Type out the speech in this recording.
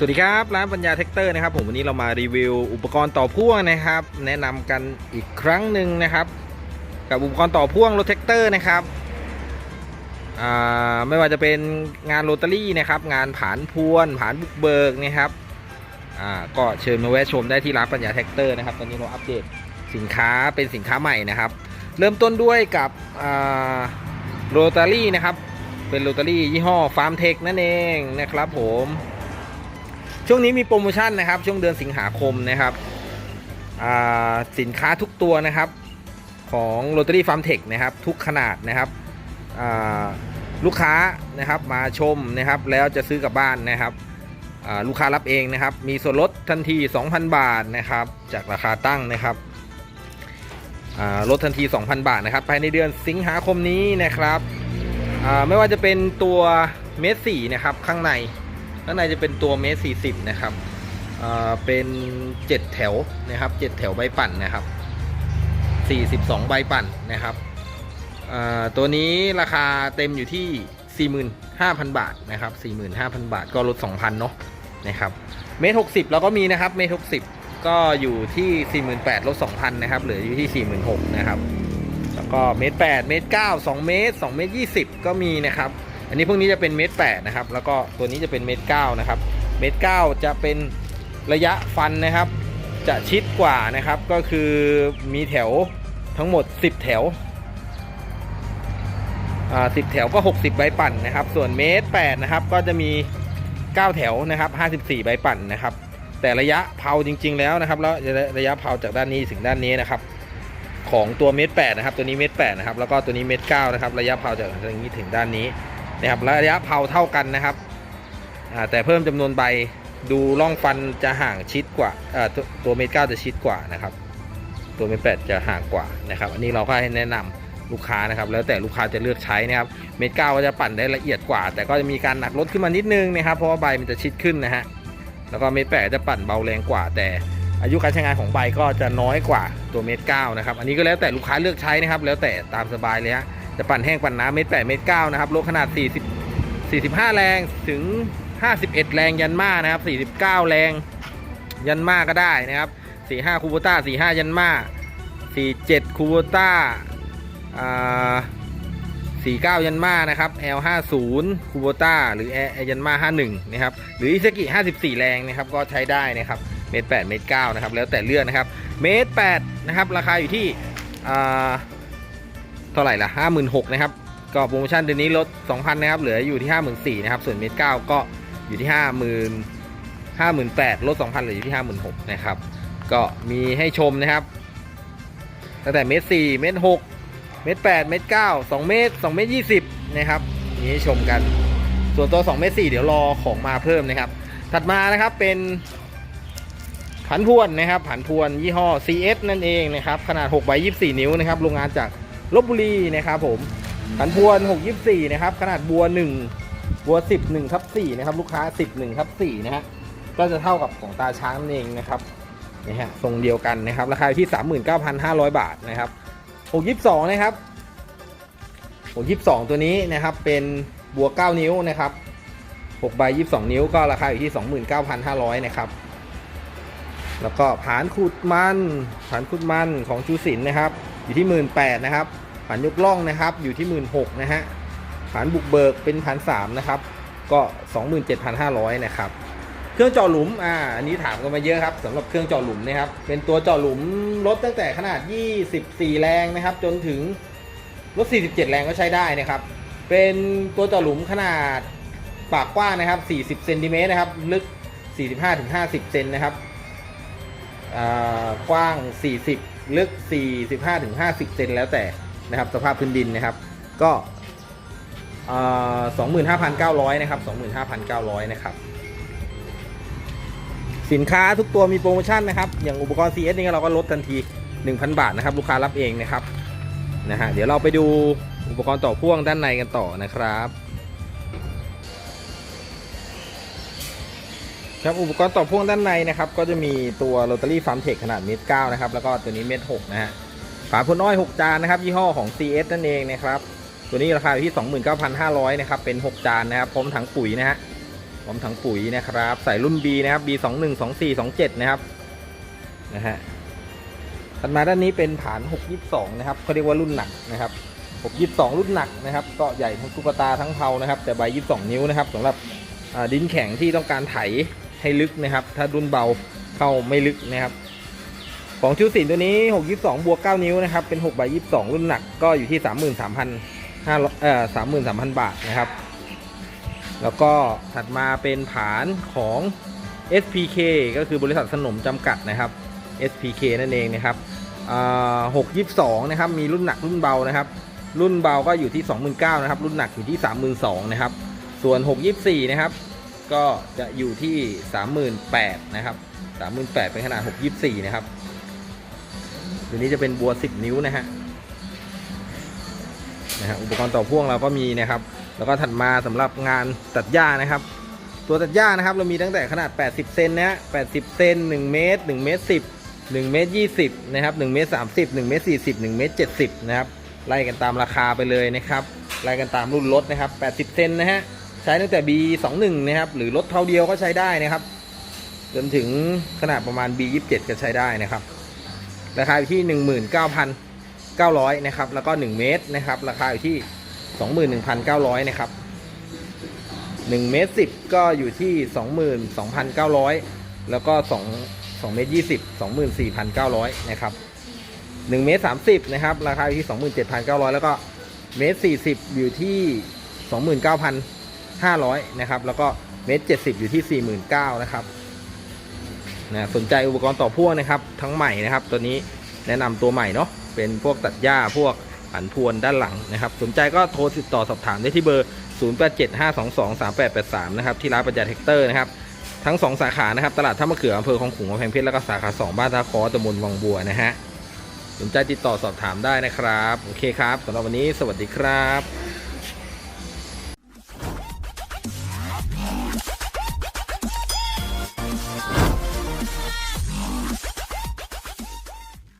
สวัสดีครับ ร้านปัญญาแท็กเตอร์นะครับผมวันนี้เรามารีวิวอุปกรณ์ต่อพ่วงนะครับ แนะนำกันอีกครั้งหนึ่งนะครับ กับอุปกรณ์ต่อพ่วงรถแท็กเตอร์นะครับไม่ว่าจะเป็นงานโรตารี่นะครับงานผานพวนผานบุกเบิกนะครับก็เชิญมาแวะชมได้ที่ร้านปัญญาแท็กเตอร์นะครับตอนนี้เราอัปเดตสินค้าเป็นสินค้าใหม่นะครับ เริ่มต้นด้วยกับโรตารี่นะครับเป็นโรตารี่ยี่ห้อฟาร์มเทคนั่นเองนะครับผม ช่วงนี้มีโปรโมชั่นนะครับ ช่วงเดือนสิงหาคมนะครับสินค้าทุกตัวนะครับของโรตารี่ฟาร์มเทคนะครับ ทุกขนาดนะครับลูกค้านะครับมาชมนะครับ แล้วจะซื้อกลับบ้านนะครับลูกค้ารับเองนะครับ มีส่วนลดทันที 2,000 บาทนะครับ จากราคาตั้งนะครับลดทันที 2,000 บาทนะครับภายในเดือนสิงหาคมนี้นะครับไม่ว่าจะเป็นตัวเมสสี่นะครับข้างใน ข้างในจะเป็นตัวเมตรสี่สิบนะครับเป็นเจ็ดแถวนะครับเจ็ดแถวใบปั่นนะครับสี่สิบสองใบปั่นนะครับตัวนี้ราคาเต็มอยู่ที่สี่หมื่นห้าพันบาทนะครับสี่หมื่นห้าพันบาทก็ลดสองพันเนาะนะครับเมตรหกสิบเราก็มีนะครับเมตรหกสิบก็อยู่ที่สี่หมื่นแปดลดสองพันนะครับเหลืออยู่ที่สี่หมื่นหกนะครับแล้วก็เมตรแปดเมตรเก้าสองเมตรสองเมตรยี่สิบก็มีนะครับ อันนี้พวกนี้จะเป็นเมตรแปดนะครับ แล้วก็ตัวนี้จะเป็นเมตรเก้านะครับ เมตรเก้าจะเป็นระยะฟันนะครับ จะชิดกว่านะครับ ก็คือมีแถวทั้งหมด 10 แถวอ่าสิแถวก็ 60 ใบปั่นนะครับ ส่วนเมตรแปดนะครับ ก็จะมี 9 แถวนะครับ 54 ใบปั่นนะครับ แต่ระยะเผาจริง ๆ แล้วนะครับ แล้วระยะเผาจากด้านนี้ถึงด้านนี้นะครับของตัวเมตรแปดนะครับ ตัวนี้เมตรแปดนะครับ แล้วก็ตัวนี้เมตรเก้านะครับ ระยะเผาจากตรงนี้ถึงด้านนี้ นะครับระยะเผาเท่ากันนะครับแต่เพิ่มจำนวนใบดูร่องฟันจะห่างชิดกว่าตัวเมตรเก้าจะชิดกว่านะครับ ตัวเมตรแปดจะห่างกว่านะครับ อันนี้เราก็ให้แนะนำลูกค้านะครับ แล้วแต่ลูกค้าจะเลือกใช้นะครับ เมตรเก้าก็จะปั่นได้ละเอียดกว่า แต่ก็จะมีการหนักลดขึ้นมานิดนึงนะครับ เพราะว่าใบมันจะชิดขึ้นนะฮะแล้วก็เมตรแปดจะปั่นเบาแรงกว่า แต่อายุการใช้งานของใบก็จะน้อยกว่าตัวเมตรเก้านะครับ อันนี้ก็แล้วแต่ลูกค้าเลือกใช้นะครับ แล้วแต่ตามสบายเลยฮะ จะปั่นแห้งปั่นน้ำเมตรแปดเมตรเก้านะครับรถขนาด 40 45 แรงถึง 51 แรงยันมานะครับ 49 แรงยันมาก็ได้นะครับ 45 คูโบต้า 45 ยันมา 47 คูโบต้าอ่า49 ยันมานะครับ L50 คูโบต้าหรือ L ยันมา 51 นะครับ หรืออิซากิ 54 แรงนะครับ ก็ใช้ได้นะครับเมตร8เมตร9นะครับ แล้วแต่เลือกนะครับ เมตร8นะครับ ราคาอยู่ที่อ่า เท่าไหร่ละห้าหมื่นหกนะครับ ก็โปรโมชั่นเดือนนี้ลดสองพันนะครับ เหลืออยู่ที่ห้าหมื่นสี่นะครับ ส่วนเมตรเก้าก็อยู่ที่ห้าหมื่นห้าหมื่นแปดลดสองพันเหลืออยู่ที่ห้าหมื่นหกนะครับ ก็มีให้ชมนะครับ ตั้งแต่เมตรสี่เมตรหกเมตรแปดเมตรเก้าสองเมตรสองเมตรยี่สิบนะครับ มีให้ชมกัน ส่วนตัวสองเมตรสี่เดี๋ยวรอของมาเพิ่มนะครับ ถัดมานะครับเป็นผันพวนนะครับผันพวนยี่ห้อ CS นั่นเองนะครับ ขนาด6ใบ24 นิ้วนะครับโรงงานจาก ลบบุรีนะครับผมผันพวน6 24 นะครับ ขนาดบัว 1 บัว 10 1ทับ4นะครับ ลูกค้า 10 1ทับ4นะฮะ ก็จะเท่ากับของตาช้างนั่นเองนะครับนี่ฮะทรงเดียวกันนะครับ ราคาอยู่ที่ 39,500 บาทนะครับ 6 22 นะครับ 6 22 ตัวนี้นะครับ เป็นบัว 9 นิ้วนะครับ6ใบ22 นิ้ว ก็ราคาอยู่ที่ 29,500 นะครับ แล้วก็ผานขุดมัน ผานขุดมันของชูศิลป์นะครับ อยู่ที่หมื่นแปดนะครับผานยกล่องนะครับอยู่ที่หมื่นหกนะฮะผานบุกเบิกเป็นพันสามนะครับก็สองหมื่นเจ็ดพันห้าร้อยนะครับเครื่องเจาะหลุมอ่าอันนี้ถามกันมาเยอะครับสำหรับเครื่องเจาะหลุมนะครับเป็นตัวเจาะหลุมรถตั้งแต่ขนาด 24 แรงนะครับ จนถึงรถ 47 แรงก็ใช้ได้นะครับ เป็นตัวเจาะหลุมขนาดปากกว้างนะครับ 40 เซนติเมตรนะครับ ลึก 45-50 เซนนะครับ กว้าง 40 ลึก 45ถึง50 เซนแล้วแต่นะครับ สภาพพื้นดินนะครับ ก็อ่า25,900 นะครับ 25,900 นะครับ สินค้าทุกตัวมีโปรโมชั่นนะครับ อย่างอุปกรณ์ CS นี่เราก็ลดทันที 1,000 บาทนะครับ ลูกค้ารับเองนะครับ นะฮะ เดี๋ยวเราไปดูอุปกรณ์ต่อพ่วงด้านในกันต่อนะครับ ครับอุปกรณ์ต่อพ่วงด้านในนะครับก็จะมีตัวโรตารี่ฟาร์มเทคขนาดเมตรเก้านะครับแล้วก็ตัวนี้เมตรหกนะฮะฝาพ่นอ้อย 6 จานนะครับยี่ห้อของ CS นั่นเองนะครับตัวนี้ราคาอยู่ที่ 29,500นะครับเป็น 6 จานนะครับพร้อมถังปุ๋ยนะฮะพร้อมถังปุ๋ยนะครับใส่รุ่น B นะครับ B 2 1 2 4 2 7นะครับนะฮะถัดมาด้านนี้เป็นผาน 622นะครับเขาเรียกว่ารุ่นหนักนะครับ622 รุ่นหนักนะครับก็ใหญ่ทั้งตุ๊กตาทั้งเผานะครับแต่ใบ 22 นิ้วนะครับสำหรับอ่าดินแข็งที่ต้องการไถ ให้ลึกนะครับ ถ้ารุ่นเบาเข้าไม่ลึกนะครับ ของชิวสินตัวนี้ 622 บวก 9 นิ้วนะครับ เป็น6ใบ22 รุ่นหนักก็อยู่ที่ 33,500เอ่อ33,000 บาทนะครับ แล้วก็ถัดมาเป็นผานของ SPK ก็คือบริษัทสนมจำกัดนะครับ SPK นั่นเองนะครับอ่า622นะครับ มีรุ่นหนักรุ่นเบานะครับ รุ่นเบาก็อยู่ที่29,000นะครับ รุ่นหนักอยู่ที่32,000นะครับ ส่วน624นะครับ ก็จะอยู่ที่ 38,000นะครับ38,000เป็นขนาด 624 นะครับตัวนี้จะเป็นบัว 10 นิ้วนะฮะนะฮะอุปกรณ์ต่อพ่วงเราก็มีนะครับ แล้วก็ถัดมาสำหรับงานตัดหญ้านะครับ ตัวตัดหญ้านะครับ เรามีตั้งแต่ขนาด 80 เซนนะฮะ80 เซน1 เมตร 1 เมตร 10 1 เมตร 20 นะครับ 1 เมตร 30 1 เมตร 40 1 เมตร 70 นะครับ ไล่กันตามราคาไปเลยนะครับ ไล่กันตามรุ่นรถนะครับ 80 เซนนะฮะ ช้ตั้งแต่ B21 นะครับหรือรถเท่าเดียวก็ใช้ได้นะครับ จนถึงขนาดประมาณ B27 ก็ใช้ได้นะครับ ราคาอยู่ที่ 19,900นะครับแล้วก็ 1 เมตรนะครับ ราคาอยู่ที่ 21,900นะครับ1เมตร10 ก็อยู่ที่ 22,900 แล้วก็ 2 2เมตร20 24,900นะครับ1เมตร30นะครับ ราคาอยู่ที่ 27,900 แล้วก็เมตร40 อยู่ที่ 29,000 500นะครับแล้วก็เมตร70 อยู่ที่ 49,000นะครับนะสนใจอุปกรณ์ต่อพ่วงนะครับ ทั้งใหม่นะครับ ตัวนี้แนะนำตัวใหม่เนาะเป็นพวกตัดหญ้าพวกผันพวนด้านหลังนะครับ สนใจก็โทรติดต่อสอบถามได้ที่เบอร์ 0875223883 นะครับ ที่ร้านปัญญาเทคเตอร์นะครับ ทั้ง 2 สาขานะครับ ตลาดท่ามะเขืออำเภอคลองขุงกำแพงเพชร แล้วก็สาขา 2 บ้านตาคอตำบลวังบัวนะฮะ สนใจติดต่อสอบถามได้นะครับ โอเคครับสำหรับวันนี้สวัสดีครับ